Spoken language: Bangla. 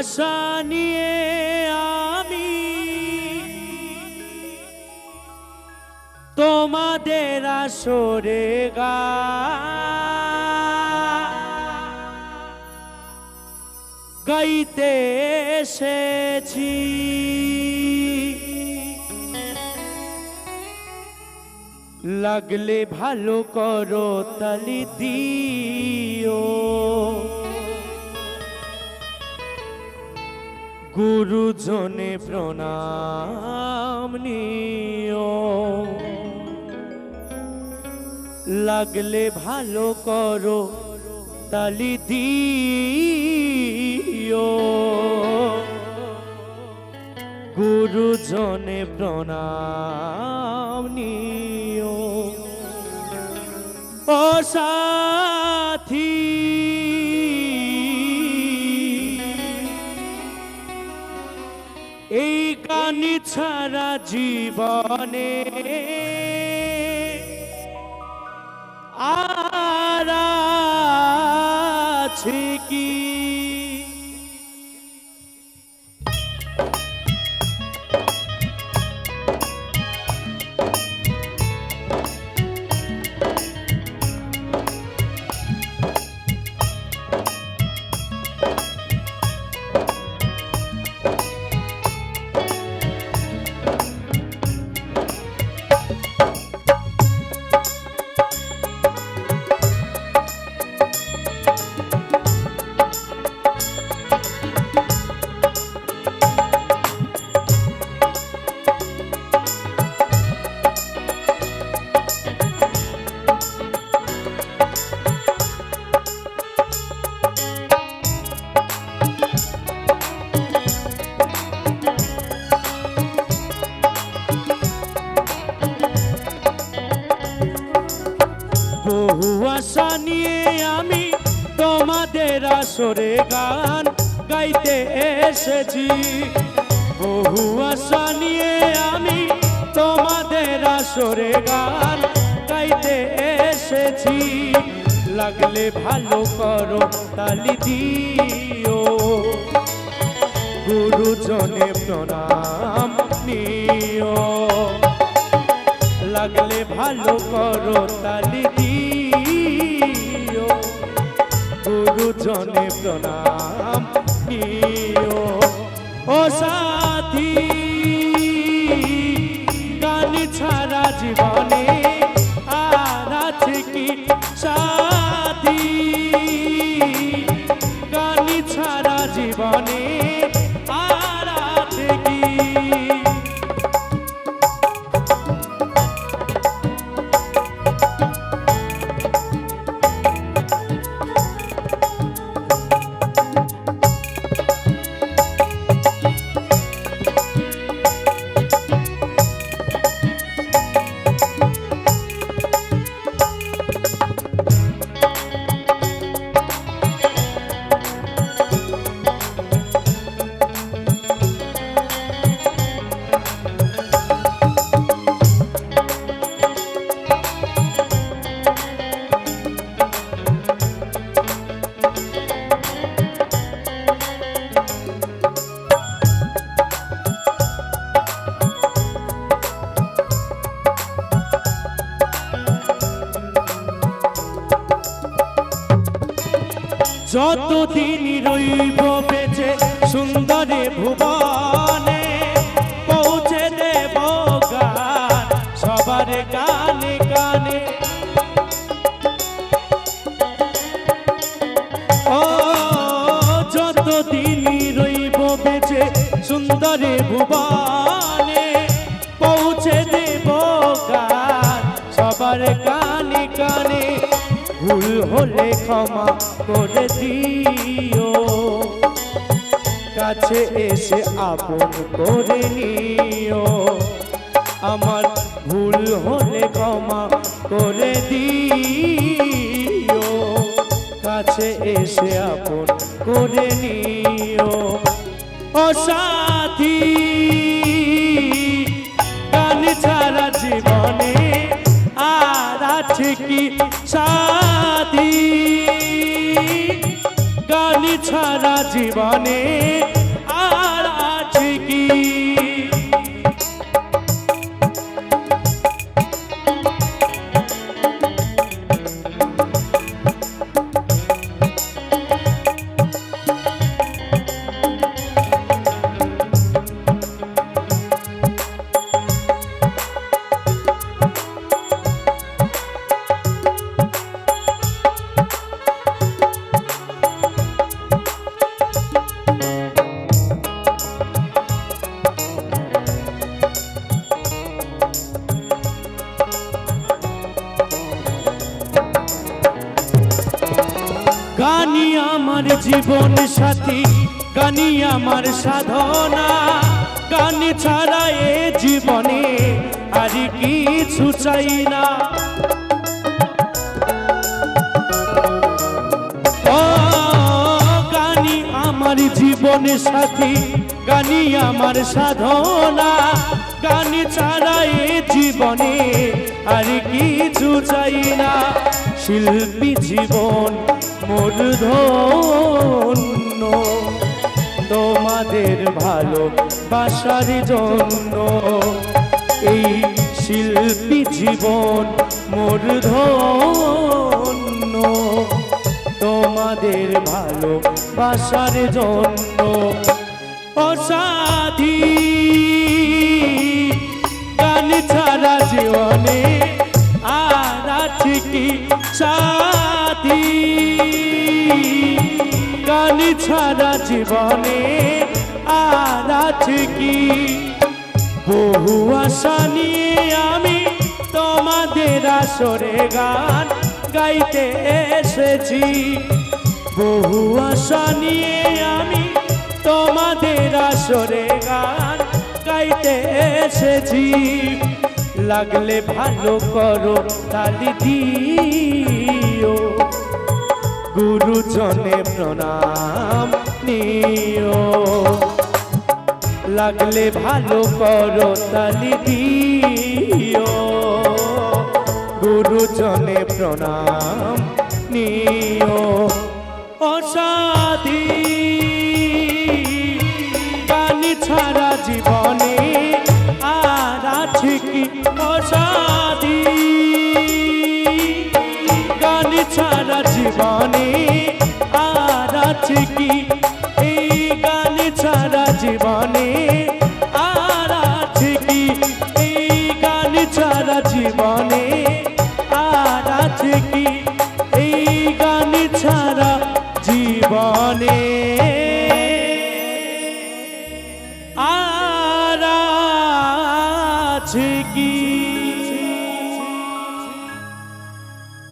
আশা নিয়ে আমি তোমাদের আসরে গাইতে এসেছি। লাগলে ভালো করো তালি দিও। গুরুজনে প্রণাম নিও। লাগলে ভালো করো তালি দিও। গুরুজনে প্রণাম নিও। ও এই গানি ছাড়া জীবনে আর আছে কি? আসরে গান গাইতে এসেছি। বহু আশা নিয়ে আমি তোমাদের আসরে গান গাইতে এসেছি। লাগলে ভালো করো তালি দিও। গুরুজনে প্রণাম নিও। লাগলে ভালো করো তালি গুরুজনে প্রণাম নিও। ও সাথী যতদিন রইব বেঁচে, সুন্দরে ভুবনে পৌঁছে দেব গান, সবার গানে গানে। ও, যতদিন রইব বেঁচে, সুন্দরে ভুবনে পৌঁছে দেব গান, সবার কানে কানে ভুল হলে ক্ষমা করে দিও। কাছে এসে আপন করে নিও। আমার ভুল হলে ক্ষমা করে দিও। কাছে এসে আপন করে নিও। ও সাথী গান ছাড়া জীবনে আর আছে কি সাথী ছাড়া জীবনে আর আছে কি? গানি আমার জীবন সাথী, গানি আমার সাধনা। গান ছাড়া এ জীবনে আর কিছু চাই না। গানি জীবন সাথী, গানি আমার সাধনা। গান ছাড়া জীবনে আর কিছু চাই না। শিল্পী জীবন মোর ধন্য। তোমাদের ভালো বাসার জন্য এই শিল্পী জীবন মোর ধন্য। তোমাদের ভালো বাসার জন্য অসাধী ছাড়া জীবনে আর আছে কি সাথী? গান ছাড়া জীবনে আর আছে কি? বহু আশা নিয়ে আমি তোমাদের আসরে গান গাইতে এসেছি। বহু আশা নিয়ে আমি তোমাদের আসরে গান গাইতে এসেছি লাগলে ভালো করো, তালি দিও। গুরুজনে প্রণাম নিও। লাগলে ভালো করো, তালি দিও। গুরুজনে প্রণাম নিও। অসাধী ছাড়া জীবনে, আর আছে কি অসাধী? গানি ছাড়া জীবনে, আর আছে কি? এই গান ছাড়া জীবনে, আর আছে কি? এই গান ছাড়া জীবনে, আর আছে